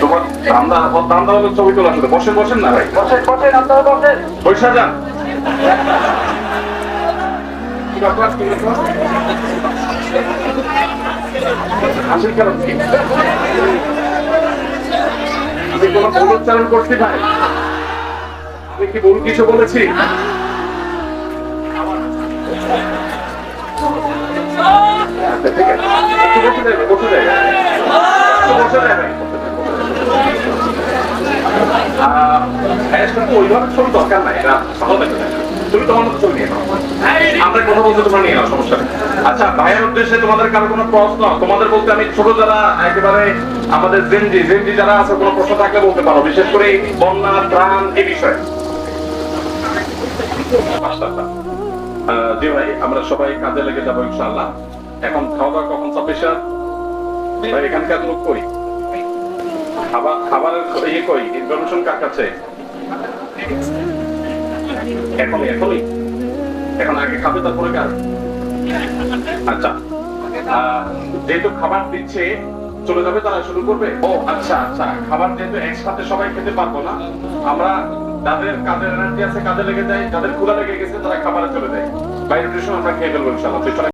তোমার ছবি তোলা শুধু বসেন বসেন না ভাই। বসেন বসেন আপনারা বসেন। যান? হাসির কারণ কি? আমি কোনো ভুল উচ্চারণ করছি ভাই। আমি কি ভুল কিছু বলেছি? হ্যাঁ। আমরা। আচ্ছা ছোট যারা একেবারে আমাদের জেনজি যারা আছে কোনো প্রশ্ন থাকলে বলতে পারো বিশেষ করে বন্যা ত্রাণ এই বিষয়ে। আচ্ছা, আচ্ছা। জি ভাই আমরা সবাই কাজে লেগে যাব ইনশাআল্লাহ। এখন খাওয়া কখন সাফিসিয়েন্ট এখানকার লোক কই? খাবার খাবারের ইয়ে কই? ইনফরমেশন কার কাছে? এখনই এখনই। এখন আগে খাবে, তারপরে কার? আচ্ছা যেহেতু খাবার দিচ্ছে, চলে যাবে তারা, শুরু করবে? ও আচ্ছা আচ্ছা খাবার যেহেতু একসাথে সবাই খেতে পারব না, আমরা যাদের কাজের এনার্জি আছে কাজে লেগে যায়, যাদের ক্ষুধা লেগে গেছে, তারা খাবারে চলে যায়। বাইরে আমরা খেয়ে ফেলব ইনশাল্লাহ